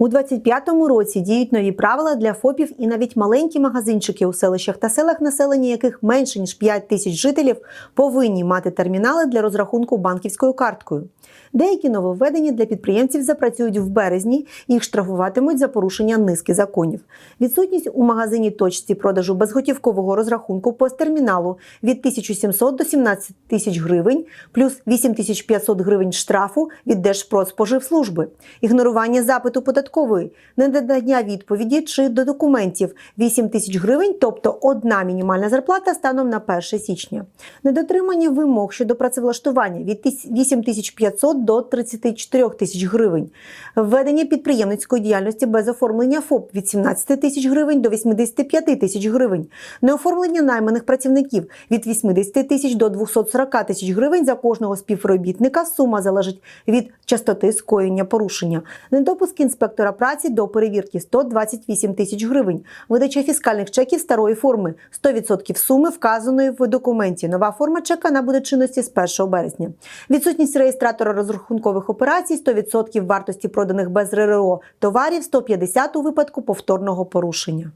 У 25-му році діють нові правила для ФОПів і навіть маленькі магазинчики у селищах та селах, населення яких менше ніж 5 тисяч жителів, повинні мати термінали для розрахунку банківською карткою. Деякі нововведення для підприємців запрацюють в березні, їх штрафуватимуть за порушення низки законів. Відсутність у магазині точці продажу безготівкового розрахунку посттерміналу від 1700 до 17 тисяч гривень, плюс 8500 гривень штрафу від Держпродспоживслужби, ігнорування запиту податкової, ненадання відповіді чи до документів. 8 тисяч гривень, тобто одна мінімальна зарплата станом на 1 січня, недотримання вимог щодо працевлаштування від 8500 до 34 тисяч гривень, введення підприємницької діяльності без оформлення ФОП від 17 тисяч гривень до 85 тисяч гривень, неоформлення найманих працівників від 80 тисяч до 240 тисяч гривень за кожного співробітника. Сума залежить від частоти скоєння порушення, недопуск інспектора праці до перевірки 128 тисяч гривень, видача фіскальних чеків старої форми 100% суми вказаної в документі. Нова форма чека набуде чинності з 1 березня. Відсутність реєстратора розрахункових операцій 100% вартості проданих без РРО товарів 150 у випадку повторного порушення.